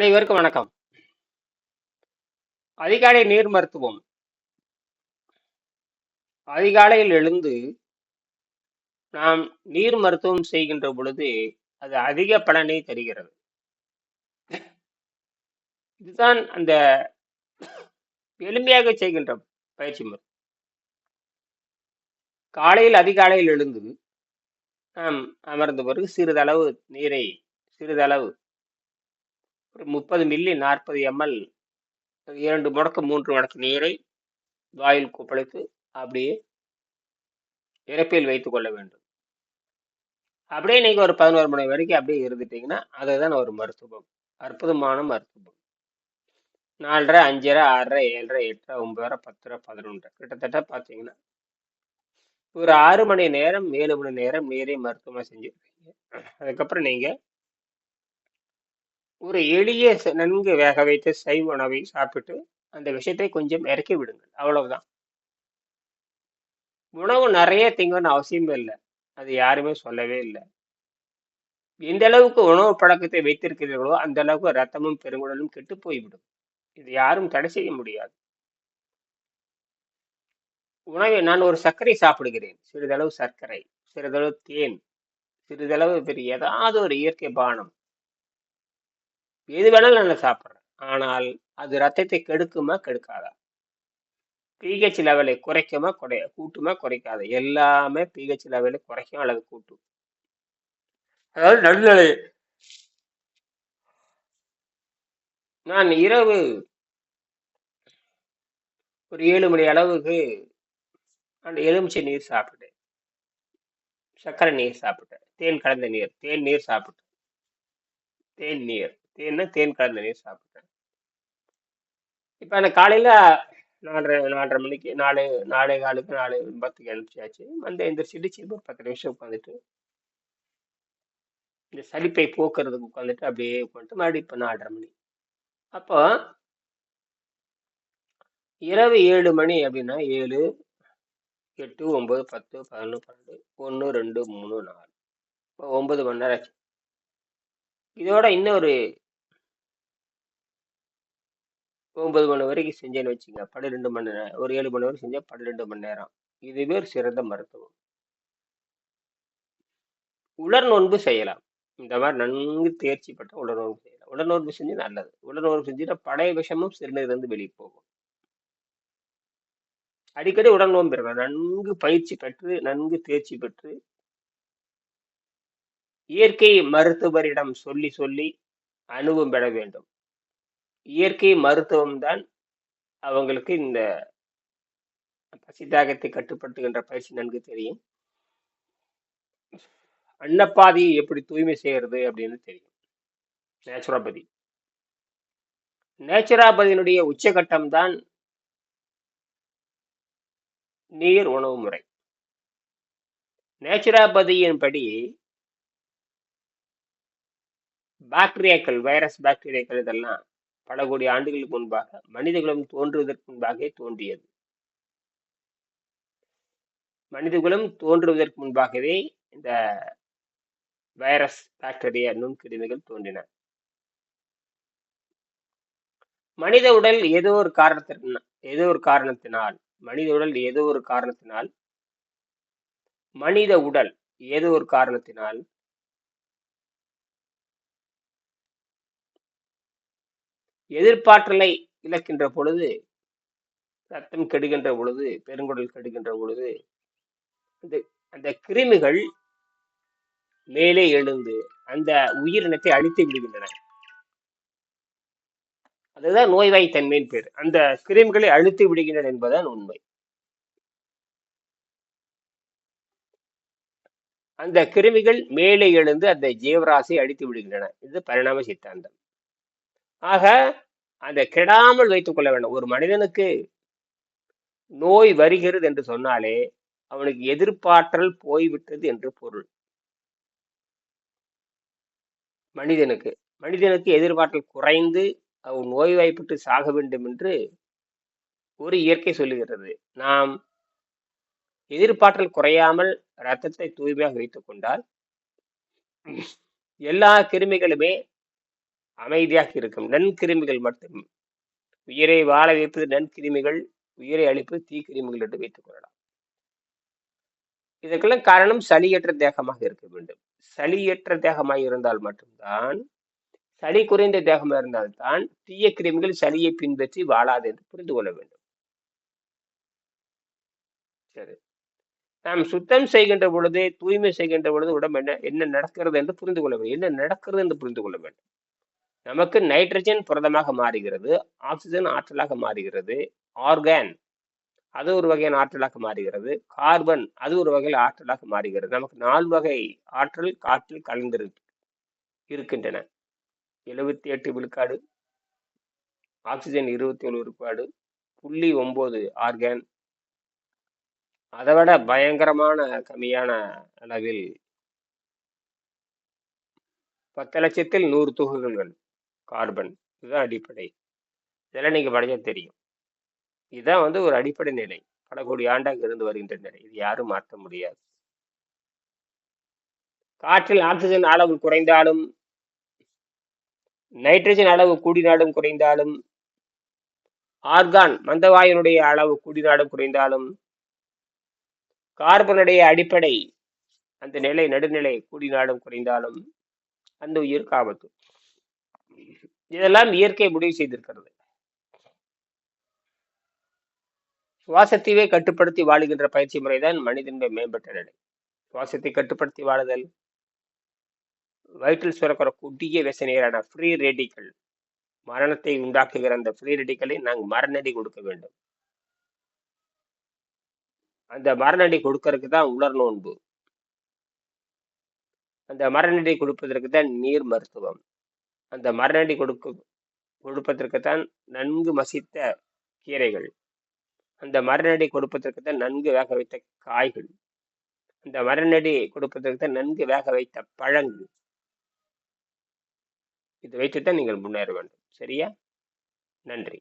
அனைவருக்கும் வணக்கம். அதிகாலை நீர் மருத்துவம். அதிகாலையில் எழுந்து நாம் நீர் மருத்துவம் செய்கின்ற பொழுது அது அதிக பலனை தருகிறது. இதுதான் அந்த எளிமையாக செய்கின்ற பயிற்சி முறை. காலையில் அதிகாலையில் எழுந்து நாம் அமர்ந்த பிறகு சிறிதளவு நீரை சிறிதளவு ஒரு முப்பது மில்லி நாற்பது எம்எல் இரண்டு முடக்கு மூன்று முடக்கு நீரை வாயில் கொப்பளித்து அப்படியே இறப்பில் வைத்துக் கொள்ள வேண்டும். அப்படியே நீங்கள் ஒரு பதினோரு மணி வரைக்கும் அப்படியே இருந்துட்டீங்கன்னா அதுதான் ஒரு மருத்துவம். அற்புதமான மருத்துவம். நாலரை அஞ்சரை ஆறரை ஏழரை எட்டரை ஒன்பதரை பத்தரை பதினொன்றரை கிட்டத்தட்ட பார்த்தீங்கன்னா ஒரு ஆறு மணி நேரம் ஏழு மணி நேரம் நீரை மருத்துவமாக செஞ்சுருக்கீங்க. அதுக்கப்புறம் நீங்கள் ஒரு எளிய நன்கு வேக வைத்த சைவ உணவை சாப்பிட்டு அந்த விஷயத்தை கொஞ்சம் இறக்கி விடுங்கள். அவ்வளவுதான். உணவு நிறைய திங்கன்னு அவசியமே இல்லை. அது யாருமே சொல்லவே இல்லை. எந்த அளவுக்கு உணவு பழக்கத்தை வைத்திருக்கிறீர்களோ அந்த அளவுக்கு ரத்தமும் பெருங்குடலும் கெட்டு போய்விடும். இது யாரும் தடை செய்ய முடியாது. உணவை நான் ஒரு சர்க்கரை சாப்பிடுகிறேன். சிறிதளவு சர்க்கரை சிறிதளவு தேன் சிறிதளவு பெரிய ஏதாவது ஒரு இயற்கை பானம் எது வேணாலும் நான் சாப்பிட்றேன். ஆனால் அது ரத்தத்தை கெடுக்குமா கெடுக்காதா? பிஹெச் லெவலை குறைக்குமா குறைய கூட்டுமா குறைக்காத? எல்லாமே பிஹெச் லெவலை குறைக்கும் அல்லது கூட்டும். அதாவது நடுநிலை. நான் இரவு ஒரு ஏழு மணி அளவுக்கு அந்த எலுமிச்சை நீர் சாப்பிட்டேன். சர்க்கரை நீர் சாப்பிட்டேன். தேன் கலந்த நீர் தேன் நீர் சாப்பிட்டேன். தேன் நீர். தேன்னா தேன் கலந்த நீர் சாப்பிட்டேன்? இப்போ அந்த காலையில் நாலரை நாலரை மணிக்கு நாலு நாலே காலுக்கு நாலு பத்துக்கு அனுப்பிச்சாச்சு வந்து எந்திரிச்சிட்டு ஒரு பத்து நிமிஷம் உட்காந்துட்டு இந்த சலிப்பை போக்குறதுக்கு உட்காந்துட்டு அப்படியே உட்காந்துட்டு மறுபடியும் இப்போ நாலரை மணி. அப்போ இரவு ஏழு மணி அப்படின்னா ஏழு எட்டு ஒம்பது பத்து பதினொன்று பன்னெண்டு ஒன்று ரெண்டு மூணு நாலு. இப்போ ஒன்பது மணி நேரம் ஆச்சு. இதோட இன்னொரு ஒன்பது மணி வரைக்கும் செஞ்சேன்னு வச்சுங்க. பன்னிரெண்டு மணி நேரம் ஒரு ஏழு மணி வரைக்கும் செஞ்சால் பன்னிரெண்டு மணி நேரம். இதுவே ஒரு சிறந்த மருத்துவம். உலர் நோன்பு செய்யலாம். இந்த மாதிரி நன்கு தேர்ச்சி பெற்ற உலர் நோன்பு செய்யலாம். உலர் நோன்பு செஞ்சு நல்லது. உலர் நோன்பு செஞ்சுட்டா பழைய விஷமும் சிறுநீர்லேருந்து வெளியே போகும். அடிக்கடி உடல் நோன்பு இருக்கலாம் நன்கு பயிற்சி பெற்று நன்கு தேர்ச்சி பெற்று இயற்கை மருத்துவரிடம் சொல்லி சொல்லி அனுபவம் பெற வேண்டும். இயற்கை மருத்துவம்தான் அவங்களுக்கு இந்த பசிதாகத்தை கட்டுப்படுத்துகின்ற பயிற்சி நன்கு தெரியும். அன்னப்பாதையை எப்படி தூய்மை செய்யறது அப்படின்னு தெரியும். நேச்சுரோபதி நேச்சுரோபதியினுடைய உச்சகட்டம் தான் நீர் உணவு முறை. நேச்சுரோபதியின்படி பாக்டீரியாக்கள் வைரஸ் பாக்டீரியாக்கள் இதெல்லாம் பல கோடி ஆண்டுகளுக்கு முன்பாக மனிதகுலம் தோன்றுவதற்கு முன்பாகவே தோன்றியது. மனிதகுலம் தோன்றுவதற்கு முன்பாகவே இந்த வைரஸ் பாக்டீரியா நுண்கிருமிகள் தோன்றின. மனித உடல் ஏதோ ஒரு காரணத்தினால் ஏதோ ஒரு காரணத்தினால் மனித உடல் ஏதோ ஒரு காரணத்தினால் மனித உடல் ஏதோ ஒரு காரணத்தினால் எதிர்பாற்றலை இழக்கின்ற பொழுது ரத்தம் கெடுகின்ற பொழுது பெருங்குடல் கெடுகின்ற பொழுது அந்த அந்த கிருமிகள் மேலே எழுந்து அந்த உயிரினத்தை அழித்து விடுகின்றன. அதுதான் நோய்வாய் தன்மையின் பேர். அந்த கிருமிகளை அழித்து விடுகின்றன என்பதுதான் உண்மை. அந்த கிருமிகள் மேலே எழுந்து அந்த ஜீவராசியை அழித்து விடுகின்றன. இது பரிணாம சித்தாந்தம். ஆக அந்த கெடாமல் வைத்துக் கொள்ள வேண்டும். ஒரு மனிதனுக்கு நோய் வருகிறது என்று சொன்னாலே அவனுக்கு எதிர்பாற்றல் போய்விட்டது என்று பொருள். மனிதனுக்கு மனிதனுக்கு எதிர்பாற்றல் குறைந்து அவன் நோய்வாய்ப்பட்டு சாக வேண்டும் என்று ஒரு இயற்கை சொல்லுகிறது. நாம் எதிர்பாற்றல் குறையாமல் ரத்தத்தை தூய்மையாக வைத்துக் கொண்டால் எல்லா கிருமிகளுமே அமைதியாக இருக்கும். நன்கிருமிகள் மட்டும். உயிரை வாழ வைப்பது நன்கிருமிகள் உயிரை அழிப்பது தீக்கிருமிகள் என்று வைத்துக் கொள்ளலாம். இதற்கெல்லாம் காரணம் சளியற்ற தேகமாக இருக்க வேண்டும். சளியற்ற தேகமாக இருந்தால் மட்டும்தான் சளி குறைந்த தேகமாக இருந்தால்தான் தீய கிருமிகள் சளியை பின்பற்றி வாழாது என்று புரிந்து கொள்ள வேண்டும். சரி. நாம் சுத்தம் செய்கின்ற பொழுது தூய்மை செய்கின்ற பொழுது உடம்பு என்ன என்ன நடக்கிறது என்று புரிந்து கொள்ள வேண்டும். என்ன நடக்கிறது என்று புரிந்து கொள்ள வேண்டும். நமக்கு நைட்ரஜன் புரதமாக மாறுகிறது ஆக்சிஜன் ஆற்றலாக மாறுகிறது ஆர்கான் அது ஒரு வகையான ஆற்றலாக மாறுகிறது கார்பன் அது ஒரு வகையில் ஆற்றலாக மாறுகிறது. நமக்கு நாலு வகை ஆற்றல் காற்றில் கலந்து இருக்கின்றன. எழுபத்தி எட்டு விழுக்காடு ஆக்சிஜன் இருபத்தி ஏழு விழுக்காடு புள்ளி ஒம்பது ஆர்கான் அதை விட பயங்கரமான கம்மியான அளவில் பத்து லட்சத்தில் நூறு துகள்கள். கார்பன் இதுதான் அடிப்படை. இதெல்லாம் நீங்கள் படிச்சா தெரியும். இதுதான் வந்து ஒரு அடிப்படை நிலை. பல கோடி ஆண்டாக இருந்து வருகின்ற நிலை. இது யாரும் மாற்ற முடியாது. காற்றில் ஆக்சிஜன் அளவு குறைந்தாலும் நைட்ரஜன் அளவு கூடினாலும் குறைந்தாலும் ஆர்கான் மந்தவாயுனுடைய அளவு கூடினாலும் குறைந்தாலும் கார்பனுடைய அடிப்படை அந்த நிலை நடுநிலை கூடினாலும் குறைந்தாலும் அந்த உயிருக்கு ஆபத்து இதெல்லாம் இயற்கை முடிவு செய்திருக்கிறது. சுவாசத்தையே கட்டுப்படுத்தி வாழுகின்ற பயிற்சி முறைதான் மனிதனுடைய மேம்பட்ட நிலை. சுவாசத்தை கட்டுப்படுத்தி வாழுதல் வயிற்றில் சுரக்கிற குட்டிய விசனையரான ஃப்ரீ ரேடிக்கல் மரணத்தை உண்டாக்குகிற அந்த ஃப்ரீ ரேடிக்கலை நாங்கள் மரணடி கொடுக்க வேண்டும். அந்த மரணடி கொடுக்கறதுக்கு தான் உலர் நோன்பு. அந்த மரணடி கொடுப்பதற்கு தான் நீர் மருத்துவம். அந்த மரணடி கொடுக்கும் கொடுப்பதற்குத்தான் நன்கு மசித்த கீரைகள். அந்த மரணடி கொடுப்பதற்கு தான் நன்கு வேக வைத்த காய்கள். அந்த மரணடி கொடுப்பதற்கு தான் நன்கு வேக வைத்த பழங்கள். இது வைத்துத்தான் நீங்கள் முன்னேற வேண்டும். சரியா? நன்றி.